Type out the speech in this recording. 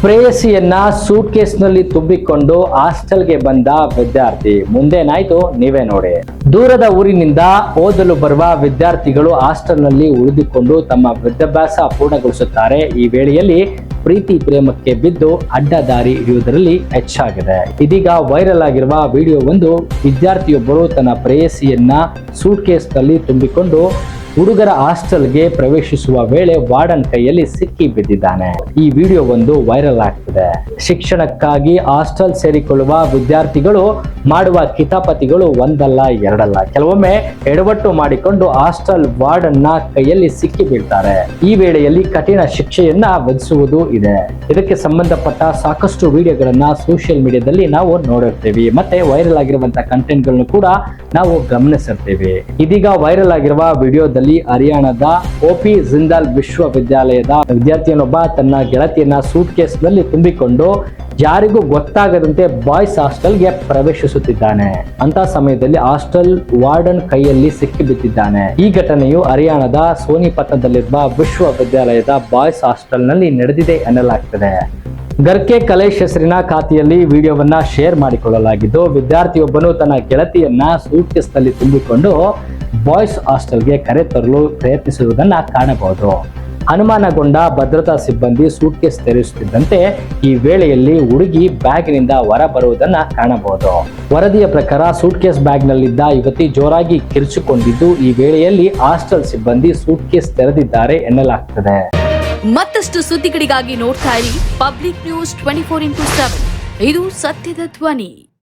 ಪ್ರೇಯಸಿಯನ್ನ suit ಕೇಸ್ನಲ್ಲಿ ತುಂಬಿಕೊಂಡು ಹಾಸ್ಟೆಲ್ಗೆ ಬಂದ ವಿದ್ಯಾರ್ಥಿ. ಮುಂದೇನಾಯ್ತು? ನೀವೇ ನೋಡಿ. ದೂರದ ಊರಿನಿಂದ ಓದಲು ಬರುವ ವಿದ್ಯಾರ್ಥಿಗಳು ಹಾಸ್ಟೆಲ್ನಲ್ಲಿ ಉಳಿದುಕೊಂಡು ತಮ್ಮ ವಿದ್ಯಾಭ್ಯಾಸ ಪೂರ್ಣಗೊಳಿಸುತ್ತಾರೆ. ಈ ವೇಳೆಯಲ್ಲಿ ಪ್ರೀತಿ ಪ್ರೇಮಕ್ಕೆ ಬಿದ್ದು ಅಡ್ಡದಾರಿ ಹಿಡಿಯುವುದರಲ್ಲಿ ಹೆಚ್ಚಾಗಿದೆ. ಇದೀಗ ವೈರಲ್ ಆಗಿರುವ ವಿಡಿಯೋ ಒಂದು ವಿದ್ಯಾರ್ಥಿಯೊಬ್ಬರು ತನ್ನ ಪ್ರೇಯಸಿಯನ್ನ ಸೂಟ್ ಕೇಸ್ನಲ್ಲಿ ತುಂಬಿಕೊಂಡು ಹುಡುಗರ ಹಾಸ್ಟೆಲ್ಗೆ ಪ್ರವೇಶಿಸುವ ವೇಳೆ ವಾರ್ಡನ್ ಕೈಯಲ್ಲಿ ಸಿಕ್ಕಿ ಬಿದ್ದಿದ್ದಾನೆ. ಈ ವಿಡಿಯೋ ಒಂದು ವೈರಲ್ ಆಗ್ತಿದೆ. ಶಿಕ್ಷಣಕ್ಕಾಗಿ ಹಾಸ್ಟೆಲ್ ಸೇರಿಕೊಳ್ಳುವ ವಿದ್ಯಾರ್ಥಿಗಳು ಮಾಡುವ ಕಿತಾಪತಿಗಳು ಒಂದಲ್ಲ ಎರಡಲ್ಲ. ಕೆಲವೊಮ್ಮೆ ಎಡವಟ್ಟು ಮಾಡಿಕೊಂಡು ಹಾಸ್ಟೆಲ್ ವಾರ್ಡನ್ನ ಕೈಯಲ್ಲಿ ಸಿಕ್ಕಿ ಬೀಳ್ತಾರೆ. ಈ ವೇಳೆಯಲ್ಲಿ ಕಠಿಣ ಶಿಕ್ಷೆಯನ್ನ ವಿಧಿಸುವುದು ಇದೆ. ಇದಕ್ಕೆ ಸಂಬಂಧಪಟ್ಟ ಸಾಕಷ್ಟು ವಿಡಿಯೋಗಳನ್ನ ಸೋಷಿಯಲ್ ಮೀಡಿಯಾದಲ್ಲಿ ನಾವು ನೋಡಿರ್ತೀವಿ. ಮತ್ತೆ ವೈರಲ್ ಆಗಿರುವಂತಹ ಕಂಟೆಂಟ್ಗಳನ್ನು ಕೂಡ ನಾವು ಗಮನಿಸಿರ್ತೀವಿ. ಇದೀಗ ವೈರಲ್ ಆಗಿರುವ ವಿಡಿಯೋದಲ್ಲಿ ಹರಿಯಾಣದ ಓಪಿ ಜಿಂದಾಲ್ ವಿಶ್ವವಿದ್ಯಾಲಯದ ವಿದ್ಯಾರ್ಥಿಯನ್ನೊಬ್ಬ ತನ್ನ ಗೆಳತಿಯನ್ನ ಸೂಟ್ ಕೇಸ್ನಲ್ಲಿ ತುಂಬಿಕೊಂಡು ಯಾರಿಗೂ ಗೊತ್ತಾಗದಂತೆ ಬಾಯ್ಸ್ ಹಾಸ್ಟೆಲ್ಗೆ ಪ್ರವೇಶಿಸುತ್ತಿದ್ದಾನೆ. ಅಂತ ಸಮಯದಲ್ಲಿ ಹಾಸ್ಟೆಲ್ ವಾರ್ಡನ್ ಕೈಯಲ್ಲಿ ಸಿಕ್ಕಿ ಬಿದ್ದಿದ್ದಾನೆ ಈ ಘಟನೆಯು ಹರಿಯಾಣದ ಸೋನಿಪಟ್ಟಣದಲ್ಲಿರುವ ವಿಶ್ವವಿದ್ಯಾಲಯದ ಬಾಯ್ಸ್ ಹಾಸ್ಟೆಲ್ನಲ್ಲಿ ನಡೆದಿದೆ ಎನ್ನಲಾಗ್ತದೆ. ಗರ್ಕೆ ಕಲೇಶ್ ಹೆಸರಿನ ಖಾತೆಯಲ್ಲಿ ವಿಡಿಯೋವನ್ನ ಶೇರ್ ಮಾಡಿಕೊಳ್ಳಲಾಗಿದ್ದು, ವಿದ್ಯಾರ್ಥಿಯೊಬ್ಬನು ತನ್ನ ಗೆಳತಿಯನ್ನ ಸೂಟ್ನಲ್ಲಿ ತುಂಬಿಕೊಂಡು ಬಾಯ್ಸ್ ಹಾಸ್ಟೆಲ್ಗೆ ಕರೆ ತರಲು ಪ್ರಯತ್ನಿಸಿರುವುದನ್ನ ಕಾಣಬಹುದು. ಅನುಮಾನಗೊಂಡ ಭದ್ರತಾ ಸಿಬ್ಬಂದಿ ಸೂಟ್ಕೇಸ್ ತೆರೆಯುತ್ತಿದ್ದಂತೆ ಈ ವೇಳೆಯಲ್ಲಿ ಹುಡುಗಿ ಬ್ಯಾಗ್ನಿಂದ ಹೊರ ಬರುವುದನ್ನ ಕಾಣಬಹುದು. ವರದಿಯ ಪ್ರಕಾರ ಸೂಟ್ಕೇಸ್ ಬ್ಯಾಗ್ನಲ್ಲಿದ್ದ ಯುವತಿ ಜೋರಾಗಿ ಕಿರುಚಿಕೊಂಡಿದ್ದು, ಈ ವೇಳೆಯಲ್ಲಿ ಹಾಸ್ಟೆಲ್ ಸಿಬ್ಬಂದಿ ಸೂಟ್ಕೇಸ್ ತೆರೆದಿದ್ದಾರೆ ಎನ್ನಲಾಗ್ತದೆ. ಮತ್ತಷ್ಟು ಸುದ್ದಿಗಳಿಗಾಗಿ ನೋಡ್ತಾ ಇರಿ public news twenty four into seven. ಇದು ಸತ್ಯದ ಧ್ವನಿ.